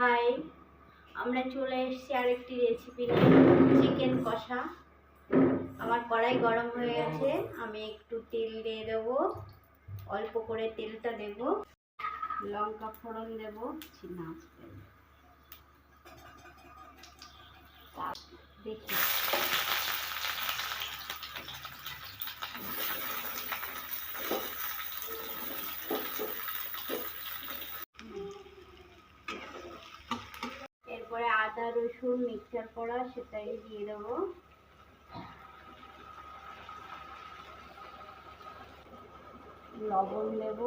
High, আমরা চলে এসেছি আরেকটি রেসিপি চিকেন কষা। আমার কড়াই গরম হয়ে গেছে, আমি একটু তেল দিয়ে দেব, অল্প করে তেলটা দেব। লঙ্কা ফোড়ন দেব চিনা দেখি। আদা, রসুন, মিক্সচার করা, সেটাই দিয়ে দেবো। লবণ দেব।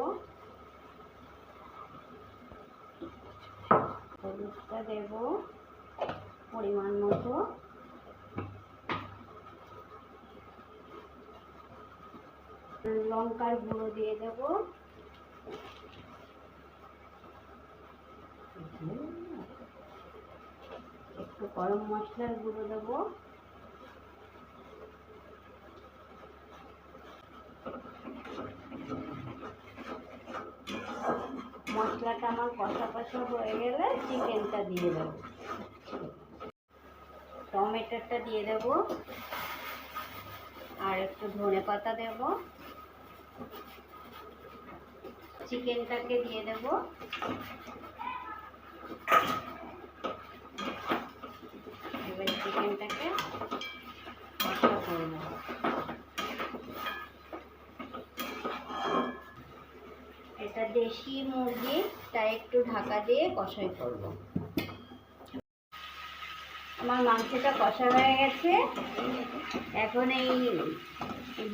হলুদটা দেব পরিমাণ মতো। লঙ্কার গুঁড়ো দিয়ে দেব। একটু গরম মশলার গুঁড়ো দেবো। মশলাটা আমার কষা কষা হয়ে গেলে চিকেনটা দিয়ে দেবো। টমেটোটা দিয়ে দেবো। আর একটু ধনে পাতা দেব। চিকেনটাকে দিয়ে দেবো এবার চিকেনটাকে কষা করে নেব এটা দেশি মুরগি, তাই একটু ঢাকা দিয়ে কষাই করব। আমার মাংসটা কষা হয়ে গেছে। এখন এই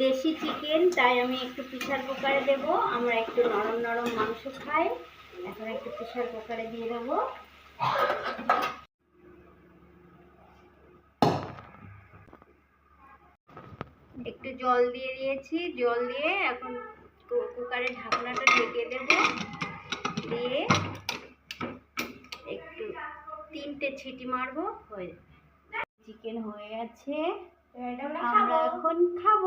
দেশি চিকেন তাই আমি একটু প্রেশার কুকারে দেব। আমরা একটু নরম নরম মাংস খাই। এখন একটু প্রেশার কুকারে দিয়ে দেবো। একটু জল দিয়ে দিয়েছি। জল দিয়ে এখন কুকারে কুকারের ঢাকনাটা ঢেকে দেব। দিয়ে একটু তিনটে ছিটি মারবো। হয়ে চিকেন হয়ে গেছে। আমরা এখন খাব।